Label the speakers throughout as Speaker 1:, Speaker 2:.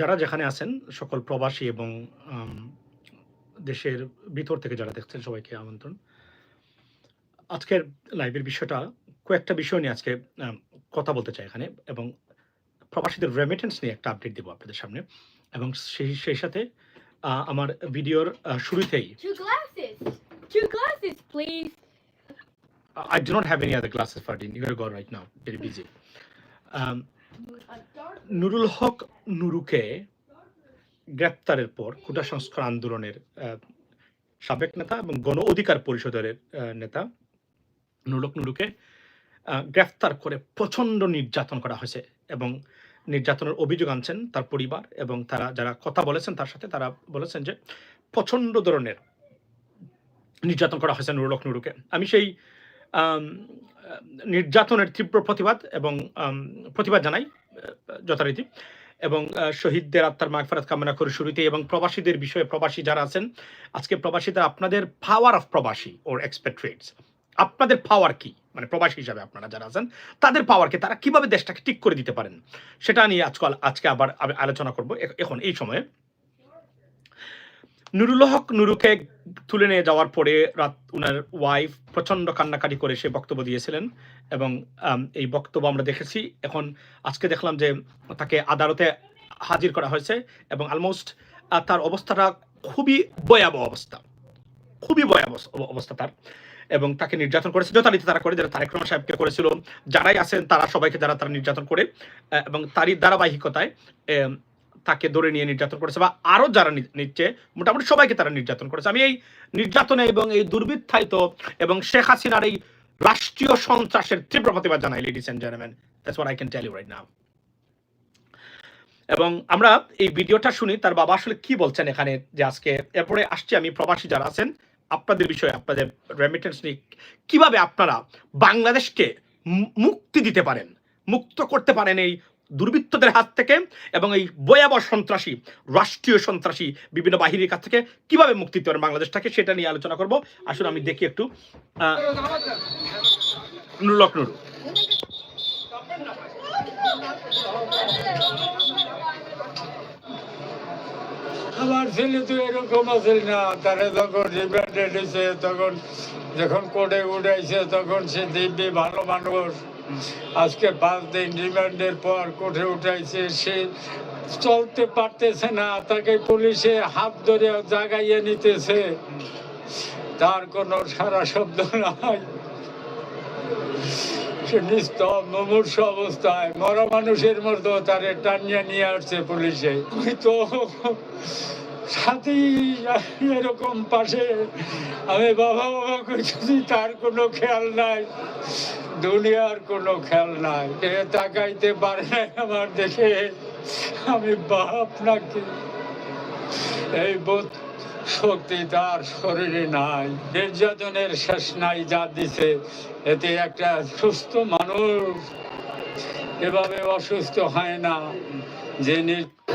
Speaker 1: যারা যেখানে আছেন সকল প্রবাসী এবং দেশের ভিতর থেকে যারা দেখছেন সবাইকে আমন্ত্রণ আজকের লাইভের বিষয়টা কয়েকটা বিষয় নিয়ে আজকে কথা বলতে চাই এখানে এবং প্রবাসীদের রেমিটেন্স নিয়ে একটা আপডেট দিব আপনাদের সামনে এবং সেই সেই সাথে আমার ভিডিওর শুরুতেই. I do not have any other glasses for Dean. You gotta go right now. Very busy. Um. Nurul হক নুরুকে গ্রেপ্তারের পর কোটা সংস্কার আন্দোলনের সাবেক নেতা এবং গণ অধিকার পরিষদের নেতা নুরুল হক নুরুকে গ্রেফতার করে প্রচণ্ড নির্যাতন করা হয়েছে এবং নির্যাতনের অভিযোগ আনছেন তার পরিবার এবং তারা যারা কথা বলেছেন তার সাথে তারা বলেছেন যে প্রচণ্ড ধরনের নির্যাতন করা হয়েছে নুরুল হক নুরুকে। আমি সেই নির্যাতনের তীব্র প্রতিবাদ এবং প্রতিবাদ জানাই যথারীতি। এবং শহীদদের আত্মার মাগফারাত কামনা করে শুরুতে এবং প্রবাসীদের বিষয়ে প্রবাসী যারা আছেন, আজকে প্রবাসীদের আপনাদের পাওয়ার অফ প্রবাসী ওর এক্সপেক্ট্রেটস আপনাদের পাওয়ার কি? মানে প্রবাসী হিসাবে আপনারা যারা আছেন, তাদের পাওয়ারকে তারা কীভাবে দেশটাকে ঠিক করে দিতে পারেন? সেটা নিয়ে আজকাল, আজকে আবার আলোচনা করব এখন এই সময়ে। নুরুল হক নুরুকে তুলে নিয়ে যাওয়ার পরে রাত উনার ওয়াইফ প্রচণ্ড কান্নাকাটি করে সে বক্তব্য দিয়েছিলেন এবং এই বক্তব্য আমরা দেখেছি। এখন আজকে দেখলাম যে তাকে আদালতে হাজির করা হয়েছে এবং অলমোস্ট তার অবস্থাটা খুবই ভয়াবহ অবস্থা। খুবই ভয়াবহ অব- অবস্থা তার। এবং তাকে নির্যাতন করেছে, যথারীতি তারা করে যারা তারেক রহমান সাহেবকে করেছিল। যারাই আছেন তারা সবাইকে যারা তারা নির্যাতন করে এবং তারই ধারাবাহিকতায় তাকে ধরে নিয়ে নির্যাতন করেছে বা আরও যারা নিচ্ছে, মোটামুটি সবাইকে তারা নির্যাতন করেছে। আমি এই নির্যাতনে এবং এই দুর্বৃত্তায়িত এবং শেখ হাসিনার এই রাষ্ট্রীয় সন্ত্রাসের তীব্র প্রতিবাদ জানাই ladies and gentleman that's what I can tell you right now এবং আমরা এই ভিডিওটা শুনি, তার বাবা আসলে কি বলছেন এখানে যে আজকে? এরপরে আসছি আমি, প্রবাসী যারা আছেন, আপনাদের বিষয়ে, আপনাদের রেমিটেন্স নিয়ে, কীভাবে আপনারা বাংলাদেশকে মুক্তি দিতে পারেন, মুক্ত করতে পারেন এই দুর্বৃত্তদের হাত থেকে এবং এই ভয়াবহ সন্ত্রাসী রাষ্ট্রীয় সন্ত্রাসী বিভিন্ন বাহিনীর কাছ থেকে কীভাবে মুক্তি দিতে পারেন বাংলাদেশটাকে সেটা নিয়ে আলোচনা করব। আসলে আমি দেখি একটু আহ, নুরুল নুরু।
Speaker 2: আমার ছেলে তো এরকম আছে না তারা যখন রিমান্ডে নিছে তখন যখন কোর্টে উঠাইছে তখন সে দিব্যি ভালো মানুষ। আজকে পাঁচ দিন রিমান্ডের পর কোর্টে উঠাইছে, সে চলতে পারতেছে না, তাকে পুলিশে হাত ধরে জাগাইয়ে নিতেছে। তার কোনো সারা শব্দ নাই। সে অবস্থায়, মরা মানুষের মতো তারে টানিয়ে নিয়ে আসছে পুলিশে। তো সাথেই এরকম পাশে। আমি বাবা বাবা করতেছি তার কোনো খেয়াল নাই, দুনিয়ার কোনো খেয়াল নাই, এ তাকাইতে পারে নাই আমার দেখে আমি বাপ নাকি? এই বোধ শক্তি তার শরীরে নাই। নির্যাতনের শেষ নাই যা দিছে। এতে একটা সুস্থ মানুষ এভাবে অসুস্থ হয় না। যে নির-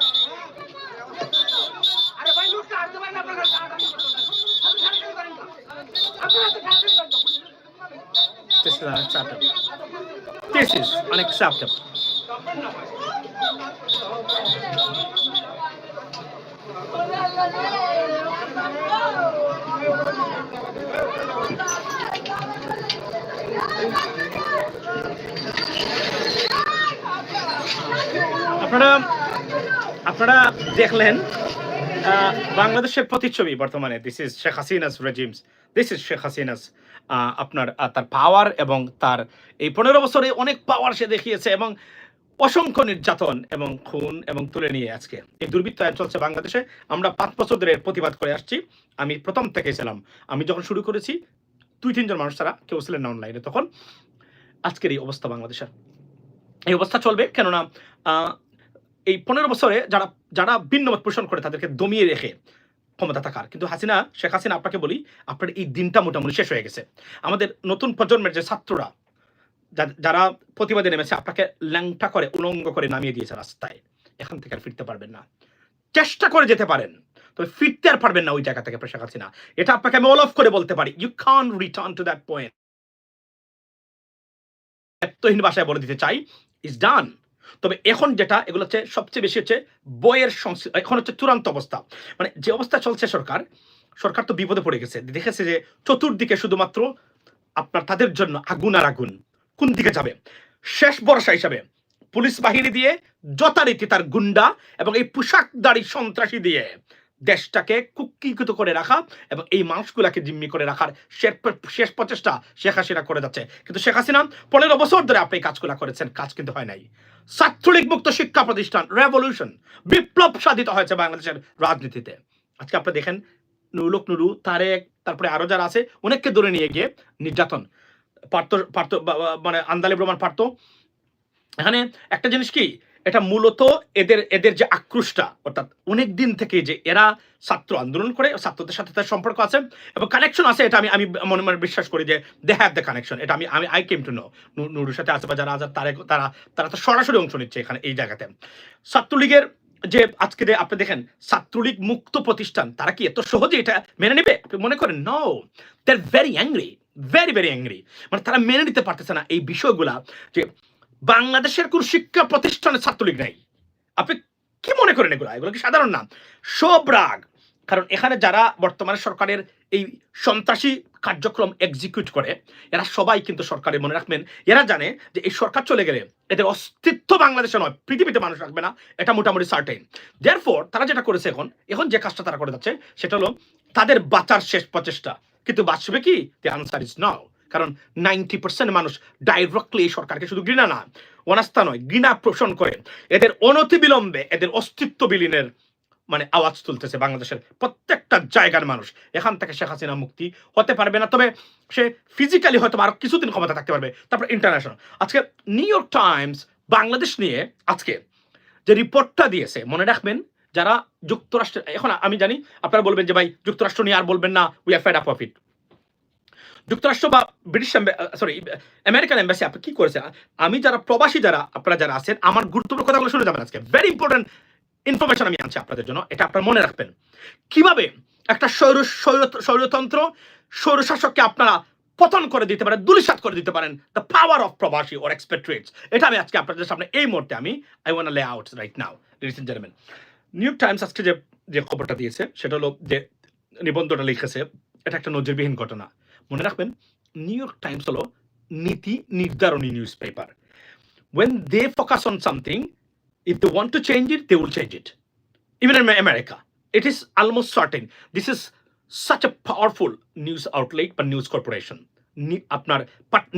Speaker 1: unacceptable. This is unacceptable. আপনারা আপনারা দেখলেন বাংলাদেশের প্রতিচ্ছবি বর্তমানে this is Sheikh Hasina's regimes this is Sheikh Hasina's আপনার তার পাওয়ার এবং তার এই পনেরো বছরে অনেক পাওয়ার সে দেখিয়েছে এবং অসংখ্য নির্যাতন এবং খুন এবং তুলে নিয়ে আজকে। এই দুর্বৃত্ত দুর্বৃত্তায়ন চলছে বাংলাদেশে। আমরা পাঁচ বছর ধরে প্রতিবাদ করে আসছি। আমি প্রথম থেকে ছিলাম। আমি যখন শুরু করেছি, দুই, তিনজন মানুষ ছাড়া কেউ ছিলেন না অনলাইনে তখন। আজকের এই অবস্থা বাংলাদেশের। এই অবস্থা চলবে কেননা এই পনেরো বছরে যারা যারা ভিন্নমত পোষণ করে তাদেরকে দমিয়ে রেখে ক্ষমতা থাকার। কিন্তু হাসিনা, শেখ হাসিনা, আপনাকে বলি, আপনার এই দিনটা মোটামুটি শেষ হয়ে গেছে। আমাদের নতুন প্রজন্মের যে ছাত্ররা যারা প্রতিবাদে নেমেছে, আপনাকে ল্যাংটা করে, উলঙ্গ করে নামিয়ে দিয়েছে রাস্তায়। এখান থেকে আর ফিরতে পারবেন না। চেষ্টা করে যেতে পারেন, তবে ফিরতে আর পারবেন না ওই জায়গা থেকে পেশা না এটা আপনাকে আমি অল অফ করে বলতে পারি you can return to that point এত্তহীন ভাষায় বলে দিতে চাই ইজ ডান তবে এখন যেটা, এগুলো হচ্ছে সবচেয়ে বেশি হচ্ছে বইয়ের এখন হচ্ছে চূড়ান্ত অবস্থা। মানে যে অবস্থা চলছে সরকার সরকার তো বিপদে পড়ে গেছে। দেখেছে যে চতুর্দিকে শুধুমাত্র আপনার তাদের জন্য আগুন আর আগুন, কোন দিকে যাবে? শেষ বর্ষা হিসাবে পুলিশ বাহিনী দিয়ে যথারীতি তার গুন্ডা এবং এই পোশাকদারি সন্ত্রাসী দিয়ে দেশটাকে কুক্ষিকৃত করে রাখা এবং এই মানুষগুলাকে জিম্মি করে রাখার শেষ প্রচেষ্টা শেখ হাসিনা করে যাচ্ছে। কিন্তু শেখ হাসিনা পনেরো বছর ধরে আপনি কাজগুলা করেছেন, কাজ কিন্তু হয় নাই। ছাত্রলীগ মুক্ত শিক্ষা প্রতিষ্ঠান রেভলিউশন বিপ্লব সাধিত হয়েছে বাংলাদেশের রাজনীতিতে। আজকে আপনি দেখেন নুরুলক নুরু, তারেক, তারপরে আরও যারা আছে, অনেককে ধরে নিয়ে গিয়ে নির্যাতন। বা- বা- মানে আন্দালি প্রমাণ পারত এখানে একটা জিনিস কি এটা মূলত এদের এদের যে আক্রোশটা, অর্থাৎ অনেক দিন থেকে যে এরা ছাত্র আন্দোলন করে, ছাত্রদের সাথে তার সম্পর্ক আছে এবং কানেকশন আছে, এটা আমি আমি মনে মনে বিশ্বাস করি যে দে হ্যাভ দ্য কানেকশন এটা আমি আমি আই কেম টু নো, নুরুর সাথে আছে বা যারা আজাদ তারেক তারা তারা তো সরাসরি অংশ নিচ্ছে এখানে, এই জায়গাতে। ছাত্রলীগের যে, আজকে যে আপনি দেখেন, ছাত্রলীগ মুক্ত প্রতিষ্ঠান, তারা কি এত সহজে এটা মেনে নেবে? আপনি মনে করেন no they very angry very very angry মানে তারা মেনে নিতে পারতেছে না এই বিষয়গুলা যে বাংলাদেশের কোন শিক্ষা প্রতিষ্ঠানে ছাত্রলীগ নাই। আপনি কি মনে করেন এগুলো? এগুলো কি সাধারণ না সব রাগ। কারণ এখানে যারা বর্তমানে সরকারের এই সন্ত্রাসী কার্যক্রম এক্সিকিউট করে, এরা সবাই কিন্তু সরকারের মনে রাখবেন, এরা জানে যে এই সরকার চলে গেলে এদের অস্তিত্ব বাংলাদেশে নয়, পৃথিবীতে মানুষ রাখবে না, এটা মোটামুটি সার্টেন দেয়ারফর তারা যেটা করেছে এখন এখন যে কাজটা তারা করে যাচ্ছে, সেটা হলো তাদের বাঁচার শেষ প্রচেষ্টা। কিন্তু বাঁচবে কি? দ্য আনসার ইজ নাও কারণ নাইনটি পার্সেন্ট মানুষ ডাইরেক্টলি এই সরকারকে শুধু ঘৃণা না, অনাস্থা নয়, ঘৃণা পোষণ করে। এদের অনতিবিলম্বে এদের অস্তিত্ব বিলীনের মানে আওয়াজ তুলতেছে বাংলাদেশের প্রত্যেকটা জায়গার মানুষ। এখান থেকে শেখ হাসিনা মুক্তি হতে পারবে না, তবে সে ফিজিক্যালি হয়তো আরও কিছুদিন ক্ষমতা থাকতে পারবে। তারপর ইন্টারন্যাশনাল আজকে নিউ ইয়র্ক টাইমস বাংলাদেশ নিয়ে আজকে যে রিপোর্টটা দিয়েছে, মনে রাখবেন, যারা যুক্তরাষ্ট্র এখন আমি জানি আপনারা বলবেন যে, ভাই, যুক্তরাষ্ট্র নিয়ে আর বলবেন না we are fed up of it যুক্তরাষ্ট্র বা ব্রিটিশ সরি আমেরিকান এম্বাসি আপনি কি করেছে? আমি যারা প্রবাসী যারা, আপনারা যারা আছেন, আমার গুরুত্বপূর্ণ কথাগুলো শুনে যাবেন আজকে। ভেরি ইম্পর্টেন্ট ইনফরমেশন আমি আনছি আপনাদের জন্য, এটা আপনারা মনে রাখবেন। কীভাবে একটা স্বৈর- স্বৈরতন্ত্র স্বৈরশাসককে আপনারা পতন করে দিতে পারেন, দুলিশাত করে দিতে পারেন? দ্য পাওয়ার অফ প্রবাসী ওর এক্সপেক্ট্রেটস এটা আমি আজকে আপনাদের সামনে, এই মুহূর্তে আমি I want lay out right now and gentleman New York Times আজকে যে যে খবরটা দিয়েছে, সেটা হলো যে নিবন্ধটা লিখেছে, এটা একটা নজিরবিহীন ঘটনা। মনে রাখবেন নিউ ইয়র্ক টাইমস হলো নীতি নির্ধারণী news paper when they focus on something, if they want to change it, they will change it. Even in america, it is almost certain, this is such a powerful news outlet বা news corporation আপনার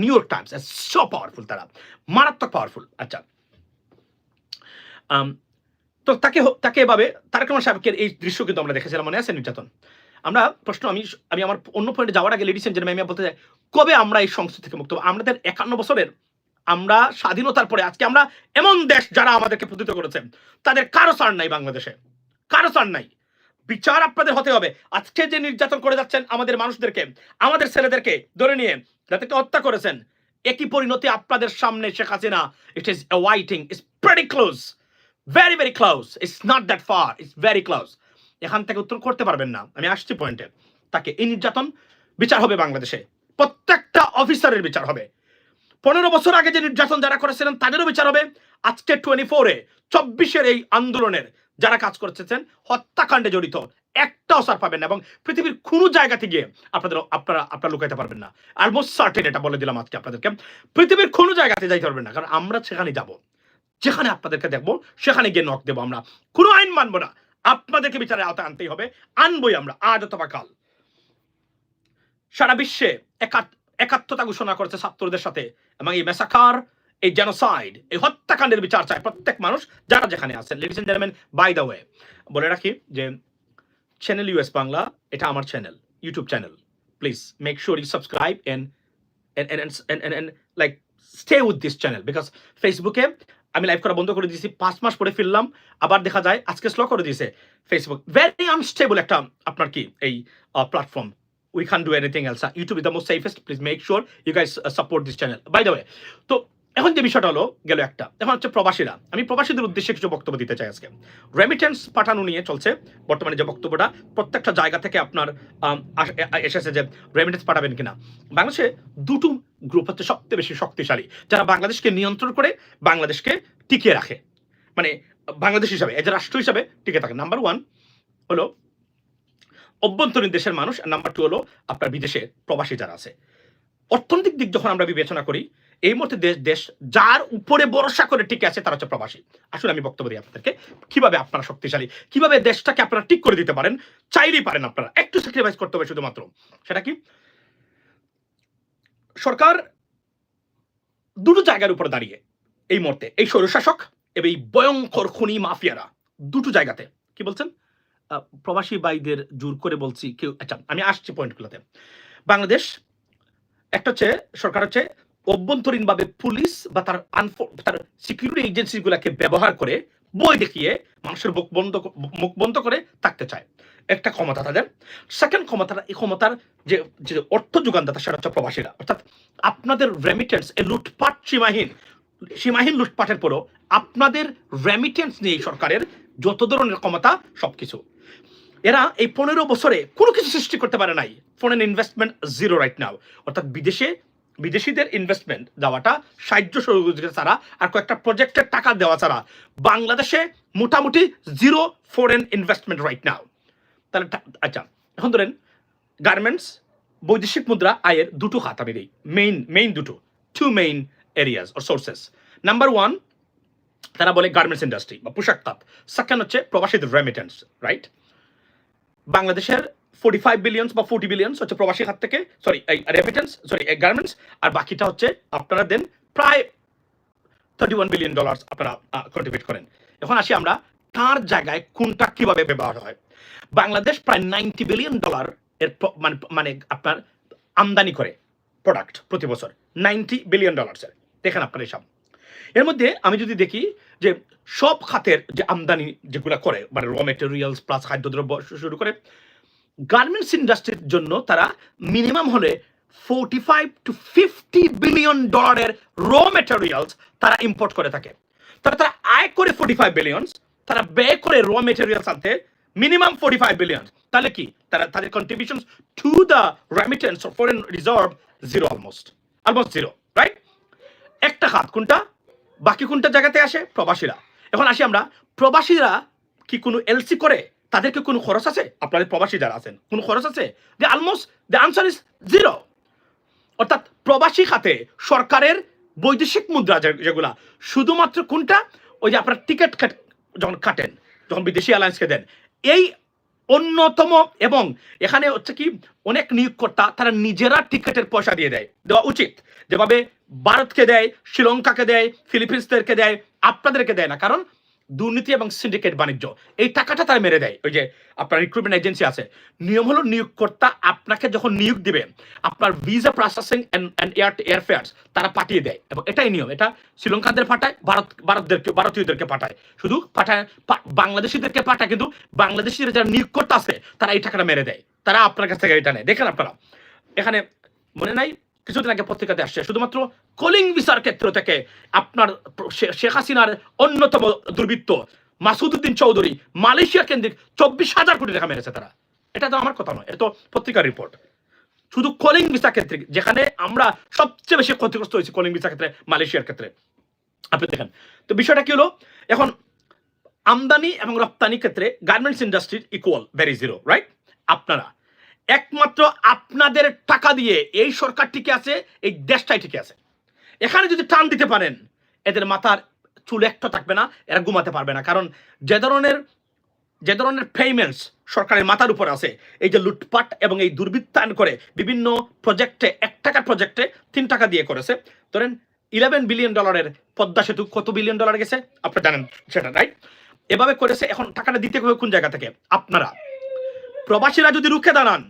Speaker 1: New York Times so powerful তারা, মারাত্মক powerful আচ্ছা তো তাকে তাকে এভাবে, তারেক সাহেবের এই দৃশ্য কিন্তু আমরা দেখেছিলাম, মনে আছে নির্যাতন? আমরা প্রশ্ন, আমি আমি আমার অন্য পয়েন্টে যাওয়ার আগে লেডিস এন্ড আমি বলতে চাই, কবে আমরা এই সংস্কৃতি থেকে মুক্ত? আমাদের একান্ন বছরের আমরা স্বাধীনতার পরে আজকে আমরা এমন দেশ যারা আমাদেরকে প্রতিত করেছে, তাদের কারও সার নাই বাংলাদেশে। কারও সার নাই। বিচার আপনাদের হতে হবে। আজকে যে নির্যাতন করে যাচ্ছেন আমাদের মানুষদেরকে, আমাদের ছেলেদেরকে ধরে নিয়ে, যাদেরকে হত্যা করেছেন, একই পরিণতি আপনাদের সামনে Sheikh Hasina it is waiting it's very close very very close it's not that far it's very close এখান থেকে উত্তর করতে পারবেন না। আমি আসছি পয়েন্টে তাকে এই নির্যাতন বিচার হবে বাংলাদেশে। প্রত্যেকটা অফিসারের বিচার হবে। পনেরো বছর আগে যে নির্যাতন যারা করেছিলেন, তাদেরও বিচার হবে। আজকে টোয়েন্টি ফোরে চব্বিশের এই আন্দোলনের যারা কাজ করতেছেন, হত্যাকাণ্ডে জড়িত, একটাও সার পাবেন না এবং পৃথিবীর কোনো জায়গাতে গিয়ে আপনাদের আপনারা আপনারা লুকাইতে পারবেন না। অলমোস্ট সার্টেন এটা বলে দিলাম আজকে আপনাদেরকে। পৃথিবীর কোনো জায়গাতে যাইতে পারবেন না, কারণ আমরা সেখানে যাব। যেখানে আপনাদেরকে দেখব, সেখানে গিয়ে নক দেবো আমরা। কোনো আইন মানবো না। আপনাদেরকে বিচারের আওতায় আনতেই হবে। আনবই আমরা আজ অথবা কাল। সারা বিশ্বে একাত্মতা ঘোষণা করেছে ছাত্রদের সাথে এবং এই মেসাকার এই জেনোসাইড এই হত্যাকাণ্ডের বিচার চায় প্রত্যেক মানুষ যারা যেখানে আছেন। Ladies and gentleman by the way বলে রাখি যে চ্যানেল ইউএস বাংলা এটা আমার channel YouTube channel please make sure you subscribe and and, and like stay with this ফেসবুকে আমি লাইভ করা বন্ধ করে দিয়েছি, পাঁচ মাস পরে ফিরলাম, আবার দেখা যায় আজকে স্লো করে দিয়েছে ফেসবুক ভেরি আনস্টেবল একটা, আপনার কি, এই platform we can do anything else YouTube is the most safest please make sure you guys support this channel by the way তো এখন যে বিষয়টা হলো, গেল একটা। এখন হচ্ছে প্রবাসীরা। আমি প্রবাসীদের উদ্দেশ্যে কিছু বক্তব্য দিতে চাই আজকে। রেমিটেন্স পাঠানো নিয়ে চলছে বর্তমানে যে বক্তব্যটা, প্রত্যেকটা জায়গা থেকে আপনার এসেছে যে রেমিটেন্স পাঠাবেন কিনা। বাংলাদেশে দুটো গ্রুপ হচ্ছে সবচেয়ে বেশি শক্তিশালী, যারা বাংলাদেশকে নিয়ন্ত্রণ করে, বাংলাদেশকে টিকিয়ে রাখে। মানে বাংলাদেশ হিসাবে এজ রাষ্ট্র হিসাবে টিকে থাকে। নাম্বার ওয়ান হলো, অভ্যন্তরীণ দেশের মানুষ, আর নাম্বার টু হলো, আপনার বিদেশে প্রবাসী যারা আছে। অর্থনৈতিক দিক যখন আমরা বিবেচনা করি এই মুহূর্তে দেশ দেশ যার উপরে ভরসা করে টিকে আছে তারা হচ্ছে প্রবাসী। আসলে আমি বক্তব্য দিই আপনাদেরকে। কীভাবে আপনারা শক্তিশালী, কীভাবে দেশটাকে আপনারা ঠিক করে দিতে পারেন, চাইলেই পারেন আপনারা। একটু স্যাক্রিফাইস করতে হবে শুধুমাত্র। সেটা কি? সরকার দুটো জায়গার উপর দাঁড়িয়ে এই মুহূর্তে, এই স্বৈরশাসক এবং এই ভয়ঙ্কর খুনি মাফিয়ারা দুটো জায়গাতে। কি বলছেন? প্রবাসী ভাইদের জোর করে বলছি, কেউ আচ্ছা আমি আসছি পয়েন্টগুলোতে বাংলাদেশ, একটা হচ্ছে সরকার হচ্ছে অভ্যন্তরীণভাবে পুলিশ বা তার তার সিকিউরিটি এজেন্সিগুলোকে ব্যবহার করে বই দেখিয়ে মানুষের মুখ বন্ধ মুখ বন্ধ করে থাকতে চায়। একটা ক্ষমতা তাদের। সেকেন্ড ক্ষমতা এই ক্ষমতার যে যে অর্থ যোগানদাতা, সেটা হচ্ছে প্রবাসীরা। অর্থাৎ আপনাদের রেমিটেন্স এ লুটপাট সীমাহীন সীমাহীন লুটপাটের পরও আপনাদের রেমিটেন্স নিয়ে সরকারের যত ধরনের ক্ষমতা, সবকিছু। এরা এই পনেরো বছরে কোনো কিছু সৃষ্টি করতে পারে নাই। Foreign investment zero right now অর্থাৎ বিদেশে বিদেশিদের ইনভেস্টমেন্ট দেওয়াটা সাহায্য সহযোগিতা ছাড়া আর কয়েকটা প্রজেক্টের টাকা দেওয়া ছাড়া বাংলাদেশে মোটামুটি zero foreign investment right now তাহলে আচ্ছা এখন ধরেন গার্মেন্টস বৈদেশিক মুদ্রা, আয়ের দুটো খাত আমি দিই। মেইন মেইন দুটো টু মেইন এরিয়াস ও সোর্সেস নাম্বার ওয়ান তারা বলে গার্মেন্টস ইন্ডাস্ট্রি বা পোশাক খাত। সেকেন্ড হচ্ছে প্রবাসীদের রেমিটেন্স রাইট বাংলাদেশের ফাইভ বিলিয়ন্স বা বিলিয়ন্স হচ্ছে প্রবাসী খাত থেকে সরি রেমিটেন্স সরি গার্মেন্টস আর বাকিটা হচ্ছে আপনারা দেন প্রায় থার্টি ওয়ান বিলিয়ন ডলার আপনারা কন্ট্রিবিউট করেন। এখন আসি আমরা জায়গায় কোনটা কীভাবে ব্যবহার হয়। বাংলাদেশ প্রায় নাইনটি বিলিয়ন ডলার এর মানে মানে আপনার আমদানি করে প্রোডাক্ট প্রতি বছর নাইনটি বিলিয়ন ডলার্সের দেখেন আপনার এসব এর মধ্যে আমি যদি দেখি যে সব খাতের যে আমদানি যেগুলো করে মানে র মেটেরিয়ালস প্লাস খাদ্যদ্রব্য শুরু করে গার্মেন্টস ইন্ডাস্ট্রির জন্য তারা মিনিমাম হলে forty five to fifty billion ডলারের র মেটেরিয়ালস তারা ইম্পোর্ট করে থাকে। তারা তারা আয় করে ফোর্টি ফাইভ বিলিয়ন্স তারা ব্যয় করে র মেটেরিয়ালস আনতে মিনিমাম ফোর্টি ফাইভ বিলিয়ন তাহলে কি? তারা তাদের contribution to the remittance of foreign reserve zero almost almost zero right একটা খাত কোনটা? বাকি কোনটা জায়গাতে আসে? প্রবাসীরা। এখন আসি আমরা, প্রবাসীরা কি কোনো এলসি করে? তাদেরকে কোনো খরচ আছে? আপনাদের প্রবাসী যারা আছেন, কোনো খরচ আছে? যে almost the answer is zero অর্থাৎ প্রবাসী খাতে সরকারের বৈদেশিক মুদ্রা যেগুলা, শুধুমাত্র কোনটা? ওই যে আপনার টিকিট যখন কাটেন, যখন বিদেশি অ্যালায়েন্সকে দেন, এই অন্যতম এবং এখানে হচ্ছে কি, অনেক নিয়োগকর্তা, তারা নিজেরা টিকিটের পয়সা দিয়ে দেয়। দেওয়া উচিত। যেভাবে ভারতকে দেয়, শ্রীলঙ্কাকে দেয়, ফিলিপিন্সদেরকে দেয়, আপনাদেরকে দেয় না। কারণ দুর্নীতি এবং সিন্ডিকেট বাণিজ্য। এই টাকাটা তারা মেরে দেয়। ওই যে আপনার রিক্রুটমেন্ট এজেন্সি আছে। নিয়ম হলো নিয়োগকর্তা আপনাকে যখন নিয়োগ দিবে, আপনার visa processing and air airfares তারা পাঠিয়ে দেয়। এবং এটাই নিয়ম। এটা শ্রীলঙ্কাদের পাঠায়, ভারত, ভারতদেরকে, ভারতীয়দেরকে পাঠায়। শুধু পাঠায় বাংলাদেশিদেরকে পাঠায়, কিন্তু বাংলাদেশিরা যারা নিয়োগকর্তা আছে, তারা এই টাকাটা মেরে দেয়। তারা আপনার কাছ থেকে এটা নেয়। দেখেন আপনারা। এখানে মনে নাই? কিছুদিন আগে পত্রিকাতে আসছে, শুধুমাত্র কলিং ভিসার ক্ষেত্র থেকে আপনার শেখ হাসিনার অন্যতম দুর্বৃত্ত মাসুদুদ্দিন চৌধুরী মালয়েশিয়া কেন্দ্রিক চব্বিশ হাজার কোটি টাকা মেরেছে তারা। এটা তো আমার কথা নয়, এটা তো পত্রিকার রিপোর্ট শুধু কলিং ভিসা ক্ষেত্রে, যেখানে আমরা সবচেয়ে বেশি ক্ষতিগ্রস্ত হয়েছি কলিং ভিসা ক্ষেত্রে, মালয়েশিয়ার ক্ষেত্রে। আপনি দেখেন, তো বিষয়টা কি হলো? এখন আমদানি এবং রপ্তানি ক্ষেত্রে গার্মেন্টস ইন্ডাস্ট্রির ইকুয়াল ভেরি জিরো রাইট আপনারা একমাত্র আপনাদের টাকা দিয়ে এই সরকার টিকে আছে, এই দেশটাই টিকে আছে। এখানে যদি টান দিতে পারেন, এদের মাথার চুল একটা থাকবে না, এরা ঘুমাতে পারবে না। কারণ যে ধরনের যে ধরনের পেমেন্টস সরকারের মাথার উপর আছে, এই যে লুটপাট এবং এই দুর্বৃত্তায়ন করে বিভিন্ন প্রজেক্টে এক টাকার প্রজেক্টে তিন টাকা দিয়ে করেছে। ধরেন ইলেভেন বিলিয়ন ডলারের পদ্মা সেতু কত বিলিয়ন ডলার গেছে? আপনারা জানেন সেটা রাইট এভাবে করেছে, এখন টাকাটা দিতে হবে কোন জায়গা থেকে? আপনারা। প্রবাসীরা যদি রুখে দাঁড়ান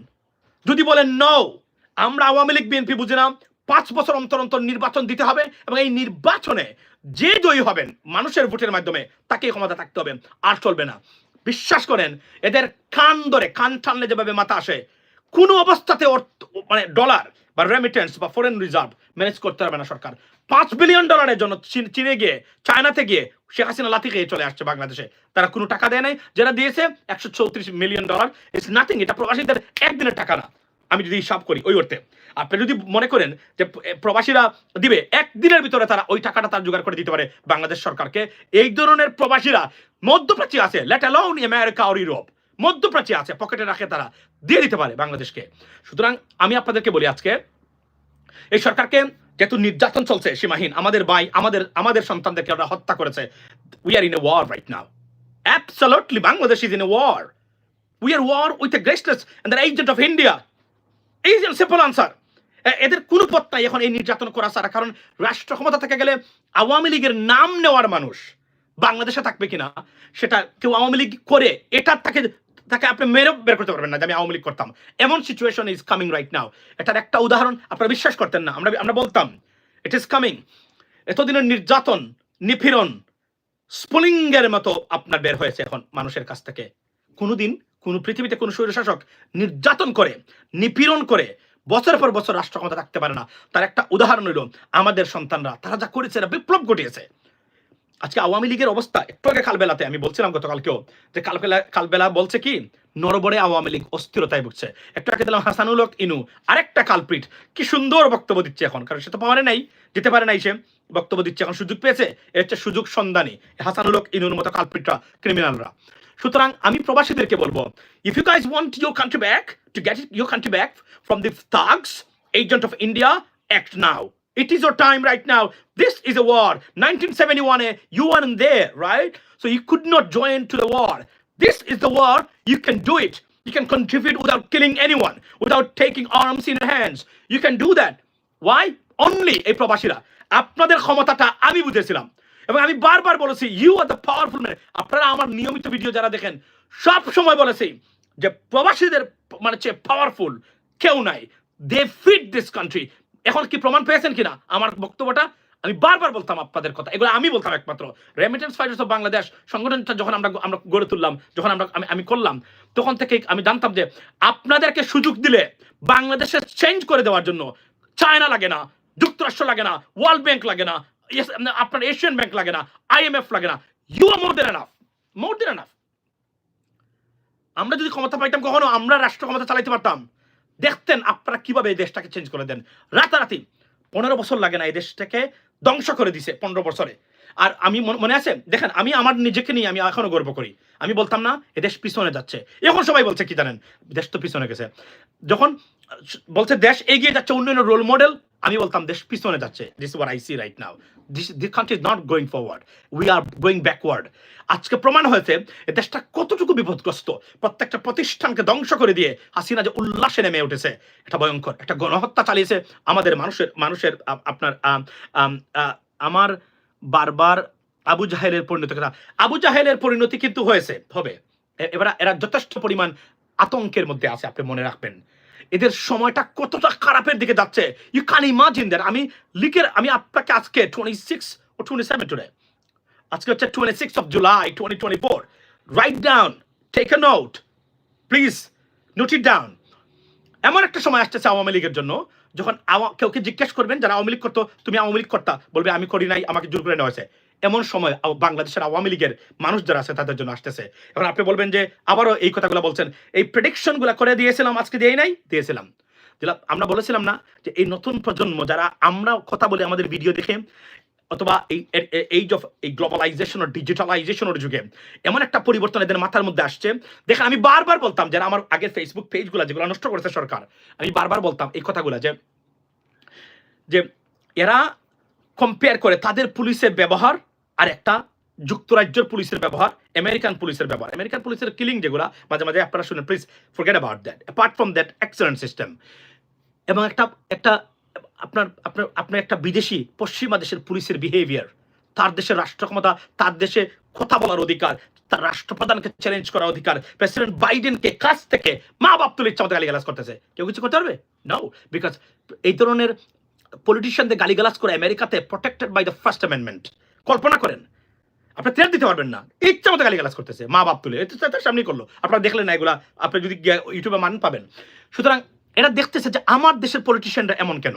Speaker 1: যদি বলেন নও আমরা আওয়ামী লীগ বিএনপি বুঝি না পাঁচ বছর অন্তর অন্তর নির্বাচন দিতে হবে এবং এই নির্বাচনে যে জয়ী হবেন, মানুষের ভোটের মাধ্যমে তাকে ক্ষমতা থাকতে হবে, আর চলবে না। বিশ্বাস করেন, এদের কান ধরে, কান টানলে যেভাবে মাথা আসে, কোনো অবস্থাতে অর্থ মানে ডলার বা রেমিটেন্স বা ফরেন রিজার্ভ ম্যানেজ করতে পারবে না সরকার। পাঁচ বিলিয়ন ডলারের জন্য চীনে গিয়ে, চায়নাতে গিয়ে শেখ হাসিনা লাথি খেয়ে চলে আসছে বাংলাদেশে। তারা কোনো টাকা দেয় নাই। যারা দিয়েছে, একশো চৌত্রিশ মিলিয়ন ডলার। ইটস নাথিং এটা প্রবাসীদের একদিনের টাকা না। আমি যদি হিসাব করি ওই অর্থে। আপনি যদি মনে করেন যে প্রবাসীরা দিবে, একদিনের ভিতরে তারা ওই টাকাটা তার জোগাড় করে দিতে পারে বাংলাদেশ সরকারকে। এই ধরনের প্রবাসীরা মধ্যপ্রাচ্যে আছে। লেট অ্যালাউন আমেরিকা আর ইউরোপ মধ্যপ্রাচ্যে আছে। পকেটে রাখে তারা। দিয়ে দিতে পারে বাংলাদেশকে। সুতরাং আমি আপনাদেরকে বলি আজকে, এই সরকারকে যেহেতু নির্যাতন চলছে, সীমাহীন, আমাদের ভাই, আমাদের আমাদের সন্তানদেরকে ওরা হত্যা করেছে। We are in a war right now absolutely Bangladesh is in a war we are war with a graceless and the agent of India এই যে সিম্পল আনসার এদের কোনো পথ নাই এখন এই নির্যাতন করা ছাড়া, কারণ রাষ্ট্র ক্ষমতা থেকে গেলে আওয়ামী লীগের নাম নেওয়ার মানুষ বাংলাদেশে থাকবে কিনা, সেটা কেউ আওয়ামী লীগ করে, এটা তাকে তাকে আপনি মেরে বের করতে পারবেন না, যে আমি আওয়ামী লীগ করতাম। এমন situation is coming right now এটার একটা উদাহরণ আপনারা বিশ্বাস করতেন না। আমরা আমরা বলতাম ইট ইজ কামিং এতদিনের নির্যাতন, নিপীড়ন স্পুলিংয়ের মতো আপনার বের হয়েছে এখন মানুষের কাছ থেকে। কোনোদিন কোনো পৃথিবীতে কোনো স্বৈরশাসক নির্যাতন করে, নিপীড়ন করে বছর পর বছর রাষ্ট্র ক্ষমতা থাকতে পারে না। তার একটা উদাহরণ হলো আমাদের সন্তানরা, তারা যা করেছে, এরা বিপ্লব ঘটিয়েছে। আজকে আওয়ামী লীগের অবস্থা একটু আগে কালবেলাতে আমি বলছিলাম গতকালকেও, যে কালবেলা কালবেলা বলছে কি? নরবরে আওয়ামী লীগ অস্থিরতায় ভুগছে। একটু আগে দিলাম হাসানুল হক ইনু, আরেকটা কালপ্রিট, কি সুন্দর বক্তব্য দিচ্ছে এখন, কারণ সে তো পারে নাই যেতে পারে নাই সে, বক্তব্য দিচ্ছে, এখন সুযোগ পেয়েছে এর হচ্ছে সুযোগ সন্ধানী হাসানুল হক ইনুর মতো কালপ্রিটরা ক্রিমিনালরা সুতরাং আমি প্রবাসীদেরকে বলব if you guys want your country back to get your country back from the thugs, agent of India act now it is your time right now this is a war 1971 eh, you weren't there right so you could not join to the war this is the war you can do it you can contribute without killing anyone without taking arms in your hands you can do that why only এই প্রবাসীরা আপনাদের ক্ষমতাটা আমি বুঝেছিলাম এবং আমি বারবার বলেছি you are the powerful man আপনারা আমার নিয়মিত ভিডিও যারা দেখেন সব সময় বলেছি যে প্রবাসীদের মানে চেয়ে পাওয়ারফুল কেউ নাই দে ফিট দিস কান্ট্রি এখন কি প্রমাণ পেয়েছেন কিনা? আমার বক্তব্যটা আমি বারবার বলতাম আপনাদের কথা। এগুলো আমি বলতাম একমাত্র। রেমিটেন্স ফাইটার্স অফ বাংলাদেশ সংগঠনটা যখন আমরা আমরা গড়ে তুললাম, যখন আমরা আমি আমি করলাম, তখন থেকে আমি জানতাম যে আপনাদেরকে সুযোগ দিলে বাংলাদেশে চেঞ্জ করে দেওয়ার জন্য চায়না লাগে না, যুক্তরাষ্ট্র লাগে না ওয়ার্ল্ড ব্যাংক লাগে না আপনার এশিয়ান ব্যাংক লাগে না আইএমএফ লাগে না। You are more than enough more than enough আমরা যদি ক্ষমতা পাইতাম কখনো, আমরা রাষ্ট্র ক্ষমতা চালাইতে পারতাম। দেখতেন আপনারা কীভাবে এই দেশটাকে চেঞ্জ করে দেন। রাতারাতি পনেরো বছর লাগে না এই দেশটাকে ধ্বংস করে দিছে পনেরো বছরে। আর আমি মনে- আছে? দেখেন, আমি আমার নিজেকে নিয়ে আমি এখনও গর্ব করি। আমি বলতাম না, এ দেশ পিছনে যাচ্ছে। এখন সবাই বলছে কি জানেন? দেশ তো পিছনে গেছে। যখন বলছে দেশ এগিয়ে যাচ্ছে উন্নয়নের রোল মডেল আমি বলতাম, দেশ পিছনে যাচ্ছে। This war I see right now this country is not going forward we are going backward আজকে প্রমাণ হয়েছে দেশটা কতটুকু বিপদগ্রস্ত। প্রত্যেকটা প্রতিষ্ঠানকে ধ্বংস করে দিয়ে হাসিনা যে উল্লাসে নেমে উঠেছে, এটা ভয়ঙ্কর। একটা গণহত্যা চালিয়েছে আমাদের মানুষের মানুষের আপনার আমার বারবার আবু জাহেলের পরিণতি কথা। আবু জাহেলের পরিণতি কিন্তু হয়েছে, হবে। এবার এরা যথেষ্ট পরিমাণ আতঙ্কের মধ্যে আছে, আপনি মনে রাখবেন। এদের সময়টা কতটা খারাপের দিকে যাচ্ছে? ইউ কান ইমাজিন দ্যাট আমি লিখের আমি আপনাকে আজকে টোয়েন্টি সিক্স ও টোয়েন্টি সেভেন টুডে আজকে হচ্ছে twenty six of July twenty twenty four write down take a note please note it down এমন একটা সময় আসতেছে আওয়ামী লীগের জন্য, যখন আওয়া- কেউকে জিজ্ঞেস করবেন, যারা আওয়ামী লীগ করতো, তুমি আওয়ামী লীগ করতা? বলবে, আমি করি নাই, আমাকে জোর করে নেওয়া হয়েছে। এমন সময় বাংলাদেশের আওয়ামী লীগের মানুষ যারা আছে তাদের জন্য আসতেছে। এখন আপনি বলবেন যে, আবারও এই কথাগুলো বলছেন, এই প্রেডিকশনগুলা করে দিয়েছিলাম, আজকে দিয়ে নাই? দিয়েছিলাম। আমরা বলেছিলাম না যে, এই নতুন প্রজন্ম যারা আমরা কথা বলি আমাদের ভিডিও দেখে, অথবা এই এইজ অফ এই গ্লোবালাইজেশন ও ডিজিটালাইজেশনের যুগে, এমন একটা পরিবর্তন এদের মাথার মধ্যে আসছে। দেখেন, আমি বারবার বলতাম, যারা আমার আগের ফেসবুক পেজগুলো যেগুলো নষ্ট করেছে সরকার, আমি বারবার বলতাম এই কথাগুলো যে যে এরা কম্পেয়ার করে তাদের পুলিশের ব্যবহার আর একটা যুক্তরাজ্যের পুলিশের ব্যবহার আমেরিকান পুলিশের ব্যবহার। আমেরিকান পুলিশের কিলিং যেগুলো, মাঝে মাঝে আপনারা শুনেন please forget about that apart from that excellent system এবং একটা একটা, আপনার আপনার আপনার একটা বিদেশি, পশ্চিমা দেশের পুলিশের বিহেভিয়ার তার দেশের রাষ্ট্র ক্ষমতা তার দেশে কথা বলার অধিকার, তার রাষ্ট্রপ্রধানকে চ্যালেঞ্জ করার অধিকার। প্রেসিডেন্ট বাইডেনকে কাছ থেকে মা বাপ তুলে ইচ্ছা মতো গালিগালাজ করতেছে। কেউ কিছু করতে পারবে? নো বিকজ এই ধরনের পলিটিশিয়ানদের গালিগালাজ করে আমেরিকাতে protected by the first amendment কল্পনা করেন। আপনি তেল দিতে পারবেন না। ইচ্ছা মতো গালিগালাজ করতেছে। মা বাপ তুলে। এটা তার সামনেই করল। আপনারা দেখলেন না এগুলা। আপনি যদি ইউটিউবে মান পাবেন। সুতরাং এরা দেখতেছে যে আমার দেশের পলিটিশিয়ানরা এমন কেন?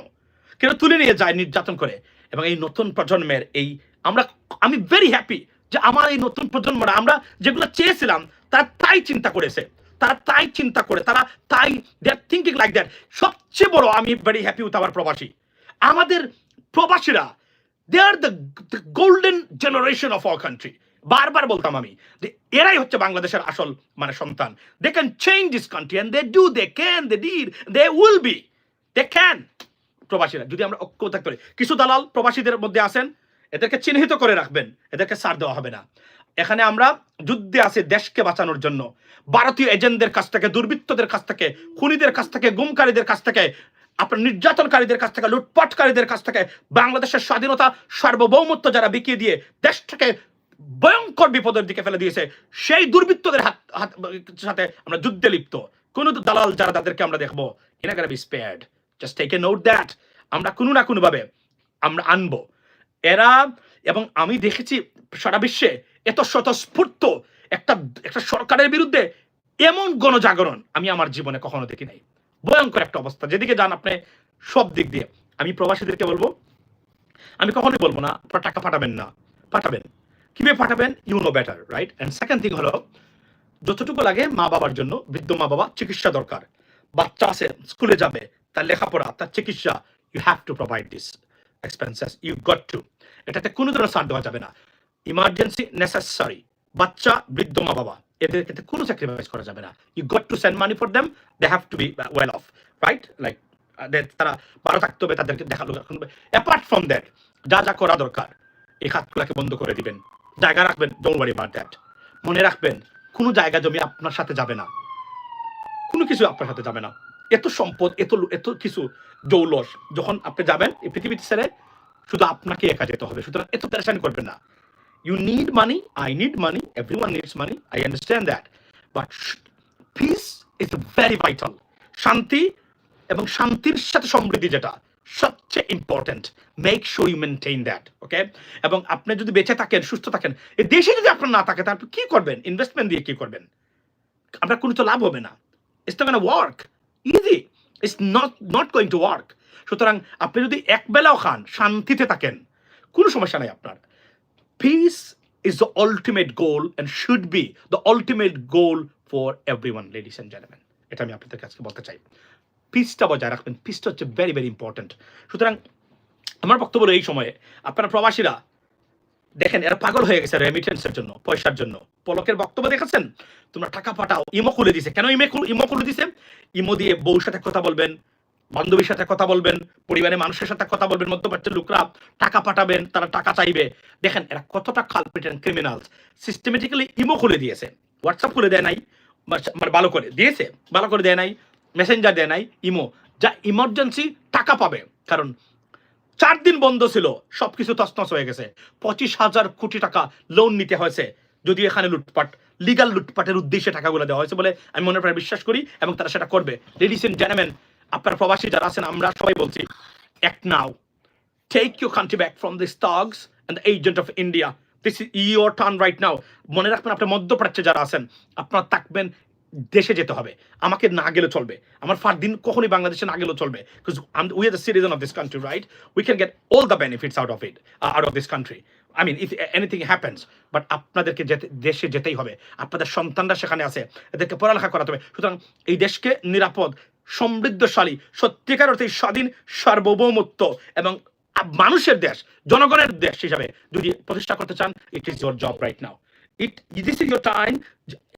Speaker 1: কেন তুলে নিয়ে যায় নির্যাতন করে? এবং এই নতুন প্রজন্মের এই আমরা আমি ভেরি হ্যাপি যে আমার এই নতুন প্রজন্মরা আমরা যেগুলো চেয়েছিলাম, তারা তাই চিন্তা করেছে। তারা তাই চিন্তা করে। তারা তাই they are thinking like that সবচেয়ে বড় আমি ভেরি হ্যাপি উইথ আমার প্রবাসী। আমাদের প্রবাসীরা they are the golden generation of our country বারবার বলতাম আমি যে এরাই হচ্ছে বাংলাদেশের আসল মানে সন্তান। They can change this country and they do they can they did they will be they can প্রবাসীরা, যদি আমরা ঐক্য থাকতে পারি। কিছু দালাল প্রবাসীদের মধ্যে আছেন, এদেরকে চিহ্নিত করে রাখবেন, এদেরকে ছাড় দেওয়া হবে না। এখানে আমরা যুদ্ধে আছি দেশকে বাঁচানোর জন্য। ভারতীয় এজেন্টদের কাছ থেকে, দুর্বৃত্তদের কাছ থেকে, খুনিদের কাছ থেকে, গুমকারীদের কাছ থেকে আপনার নির্যাতনকারীদের কাছ থেকে, লুটপাটকারীদের কাছ থেকে বাংলাদেশের স্বাধীনতা সার্বভৌমত্ব যারা বিকিয়ে দিয়ে দেশটাকে ভয়ঙ্কর বিপদের দিকে ফেলে দিয়েছে, সেই দুর্বৃত্তদের হাত সাথে আমরা যুদ্ধে লিপ্ত। কোন দালাল যারা তাদেরকে আমরা দেখব spared just take a note that আমরা কোনো না কোনো ভাবে আমরা আনব। এরা, এবং আমি দেখেছি সারা বিশ্বে এত স্বতঃস্ফূর্ত একটা একটা সরকারের বিরুদ্ধে এমন গণজাগরণ আমি আমার জীবনে কখনো দেখি নাই। ভয়ঙ্কর একটা অবস্থা। যেদিকে যান আপনি সব দিক দিয়ে। আমি প্রবাসীদেরকে বলব, আমি কখনোই বলব না, আপনার টাকা পাঠাবেন না, পাঠাবেন। কীভাবে পাঠাবেন? You know better right and second thing হলো, যতটুকু লাগে মা বাবার জন্য, বৃদ্ধ মা বাবা চিকিৎসা দরকার। বাচ্চা আছে, স্কুলে যাবে, তার লেখাপড়া, তার চিকিৎসা you have to provide this expenses you got to এটাতে কোনো ধরনের ছাড় দেওয়া যাবে না। ইমার্জেন্সি নেসেসারি বাচ্চা, বৃদ্ধ মা বাবা ক্ষেত্রে কোনো স্যাক্রিফাইস করা যাবে না। You got to send money for they have to be well off right like তারা ভালো থাকতে হবে, তাদেরকে দেখাল অ্যাপার্ট ফ্রম দ্যাট যা যা করা দরকার, এই বন্ধ করে দিবেন। জায়গা রাখবেন ডোন্ট ওয়ারি দ্যাট মনে রাখবেন, কোনো জায়গা জমি আপনার সাথে যাবে না। কোনো কিছু আপনার সাথে যাবে না। এত সম্পদ, এত এত কিছু জৌলস, যখন আপনি যাবেন, এই পৃথিবীতে ছেড়ে শুধু আপনাকে একা যেতে হবে। সুতরাং এত প্যারেশানি করবেন না। Need money I need money every one needs money I understand that but peace is very vital শান্তি এবং শান্তির সাথে সমৃদ্ধি যেটা, সবচেয়ে important make sure you maintain that okay এবং আপনি যদি বেঁচে থাকেন, সুস্থ থাকেন এই দেশে যদি আপনার না থাকে আপনি কি করবেন? ইনভেস্টমেন্ট দিয়ে কি করবেন? আপনার কোনো তো লাভ হবে না। It's not work easy it's not not going to work সুতরাং আপনি যদি এক বেলাও খান, শান্তিতে থাকেন, কোনো সমস্যা নাই আপনার। Is the ultimate goal and should be the ultimate goal for every one ladies and gentleman এটা আমি আপনাদের কাছে বলতে চাই। পিসটা বজায় রাখবেন। পিসটা হচ্ছে ভেরি ভেরি ইম্পর্টেন্ট সুতরাং আমার বক্তব্য এই সময়ে, আপনারা প্রবাসীরা দেখেন, এরা পাগল হয়ে গেছে রেমিটেন্সের জন্য, পয়সার জন্য। পলকের বক্তব্য দেখেছেন? তোমরা টাকা পাঠাও, ইমো খুলে দিছে। কেন ইমে ইমো খুলে দিছে? ইমো দিয়ে বউর সাথে কথা বলবেন বান্ধবীর সাথে কথা বলবেন, পরিবারের মানুষের সাথে কথা বলবেন, মধ্যপ্রাচ্যের লোকরা টাকা পাঠাবেন, তারা টাকা চাইবে। দেখেন, এরা কতটা culprit and criminals systematically IMO খুলে দিয়েছে। হোয়াটসঅ্যাপ খুলে দেয় নাই মানে ভালো করে দিয়েছে, ভালো করে দেয় নাই মেসেঞ্জার দেয় নাই ইমো যা ইমার্জেন্সি টাকা পাবে। কারণ চার দিন বন্ধ ছিল, সবকিছু তছনছ হয়ে গেছে। পঁচিশ হাজার কোটি টাকা লোন নিতে হয়েছে। যদি এখানে লুটপাট লিগাল লুটপাটের উদ্দেশ্যে টাকাগুলো দেওয়া হয়েছে বলে আমি মনে প্রায় বিশ্বাস করি এবং তারা সেটা করবে। লেডিস এন্ড জেন্টলম্যান আপনার প্রবাসী যারা আছেন, আমরা সবাই বলছি act now take your country back from this thugs and the agent of India. This is your turn right now. মনে রাখবেন আপনি মধ্যপ্রাচ্যে যারা আছেন, আপনারা থাকবেন, দেশে যেতে হবে। আমাকে না গেলে চলবে। আমার ফার দিন কখনই বাংলাদেশে না গেলেও চলবে। Because we are the citizen of this country right we can get all the benefits out of it out of this country I mean if anything happens but আপনাদেরকে যেতে, দেশে যেতেই হবে। আপনাদের সন্তানরা সেখানে আছে। এদেরকে পড়ালেখা করাতে হবে। সুতরাং এই দেশকে নিরাপদ সমৃদ্ধশালী, সত্যিকার অর্থে স্বাধীন, সার্বভৌমত্ব এবং মানুষের দেশ, জনগণের দেশ হিসাবে যদি প্রতিষ্ঠা করতে চান it is your job right now it this is your time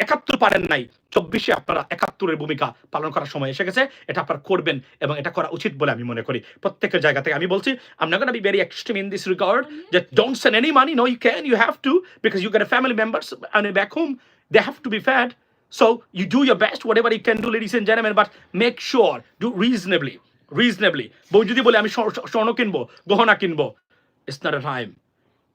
Speaker 1: একাত্তর পারেন নাই, চব্বিশে আপনারা একাত্তরের ভূমিকা পালন করার সময় এসে গেছে, এটা আপনারা করবেন এবং এটা করা উচিত বলে আমি মনে করি। প্রত্যেকের জায়গা থেকে আমি বলছি not going to be very extreme in this regard, that don't send any money, no, you can, you have to, because you got a family members and back home, they so, you do your best, whatever you can do, ladies and gentlemen, but make sure, do reasonably reasonably. বউ যদি বলে, আমি স্বর্ণ- কিনবো, গহনা কিনবো not a time.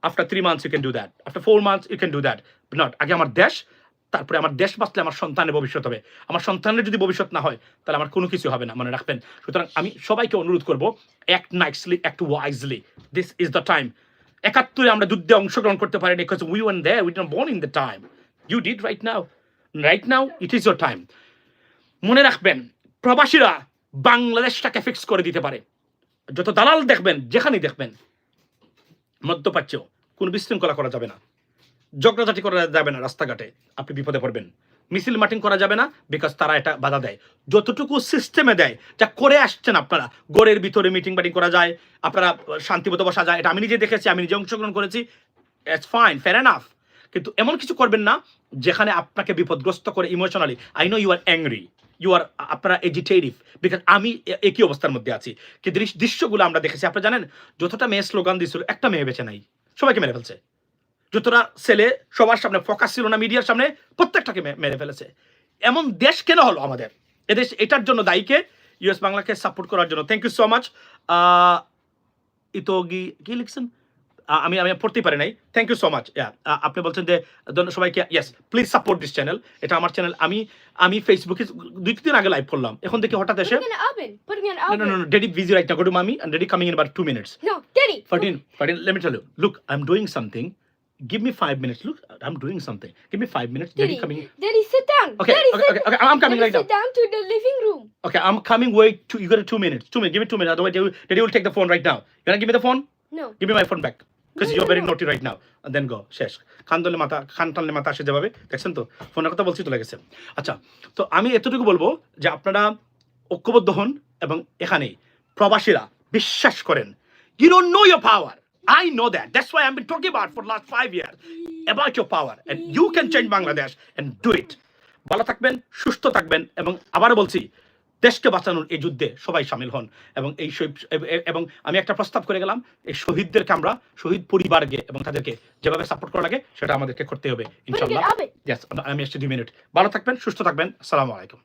Speaker 1: After three months, you can do that. After four months, you can do that. But not, আগে আমার দেশ, তারপরে আমার দেশ বাঁচলে আমার সন্তানের ভবিষ্যৎ হবে। আমার সন্তানের যদি ভবিষ্যৎ না হয়, তাহলে আমার কোনো কিছু হবে না, মনে রাখবেন। সুতরাং আমি সবাইকে অনুরোধ করব act nicely act wisely this is the time একাত্তরে আমরা যুদ্ধে অংশগ্রহণ করতে পারিনি because we one there we not born in the time you did right now right now it is your time মনে রাখবেন, প্রবাসীরা বাংলাদেশটাকে ফিক্স করে দিতে পারে। যত দালাল দেখবেন, যেখানেই দেখবেন, মধ্যপ্রাচ্যেও কোনো বিশৃঙ্খলা করা যাবে না। ঝগড়াঝাটি করা যাবে না রাস্তাঘাটে, আপনি বিপদে পড়বেন। মিছিল মাটিং করা যাবে না বিকজ তারা এটা বাধা দেয়। যতটুকু সিস্টেমে দেয়, যা করে আসছেন আপনারা, গড়ের ভিতরে মিটিং বাটিং করা যায়, আপনারা শান্তিমত বসা যায়, এটা আমি নিজে দেখেছি, আমি নিজে অংশগ্রহণ করেছি ইটস ফাইন ফেয়ার এনাফ কিন্তু এমন কিছু করবেন না যেখানে আপনাকে বিপদগ্রস্ত করে emotionally I know you are angry you are আপনারা এজিটেটিভ বিকজ আমি একই অবস্থার মধ্যে আছি। দৃশ- দৃশ্যগুলো আমরা দেখেছি। আপনারা জানেন, যতটা মেয়ে স্লোগান দিয়েছিল একটা মেয়ে বেছে নাই। সবাইকে মেরে ফেলছে। যতটা ছেলে সবার সামনে ফোকাস ছিল না, মিডিয়ার সামনে, প্রত্যেকটাকে মেরে ফেলেছে। এমন দেশ কেন হলো আমাদের? এদেশ, এটার জন্য দায়ীকে ইউএস বাংলাকে সাপোর্ট করার জন্য। থ্যাংক ইউ সো মাচ ইতোগি, কি লিখছেন? আমি আমি পড়তেই পারি নাই থ্যাংক ইউ সো মাচ আপনি বলছেন যে সবাইকে yes please support this channel এটা আমার চ্যানেল আমি আমি ফেসবুকে দুই দিন আগে লাইভ করলাম এখন দেখি হঠাৎ এসে mommy and daddy coming in about two minutes.
Speaker 3: No, Daddy.
Speaker 1: Ferdin, Ferdin, let me tell you. Look, I'm doing something. Give me five minutes. Look, I'm doing something. Give me five minutes. Daddy
Speaker 3: Daddy,
Speaker 1: coming.
Speaker 3: Daddy, sit down.
Speaker 1: Okay,
Speaker 3: Daddy,
Speaker 1: okay, okay, okay. I'm coming
Speaker 3: Daddy,
Speaker 1: right now.
Speaker 3: sit down to the living room.
Speaker 1: Okay, I'm coming. Wait, two. You got two minutes. Two minutes. Give me two minutes. Otherwise, daddy will, take the phone right now. You wanna give me the phone?
Speaker 3: No.
Speaker 1: Give me my phone back.
Speaker 3: No.
Speaker 1: naughty right now. And then go. শেষ খান মাথা খান মাথা আসে যাবে দেখছেন তো ফোনের কথা বলছি চলে গেছে আচ্ছা তো আমি এতটুকু বলব যে আপনারা ঐক্যবদ্ধ হন এবং এখানে প্রবাসীরা বিশ্বাস করেন you don't know your power I know that. That's why I've been talking about for the last five years about your power. And you can change Bangladesh and do it. ভালো থাকবেন সুস্থ থাকবেন এবং আবারও বলছি দেশকে বাঁচানোর এই যুদ্ধে সবাই সামিল হন এবং এই এবং আমি একটা প্রস্তাব করে গেলাম এই শহীদদেরকে আমরা শহীদ পরিবারকে এবং তাদেরকে যেভাবে সাপোর্ট করা লাগে সেটা আমাদেরকে করতে হবে ইনশাল্লাহ আমি আসছি দুই মিনিট ভালো থাকবেন সুস্থ থাকবেন। আসসালামু আলাইকুম।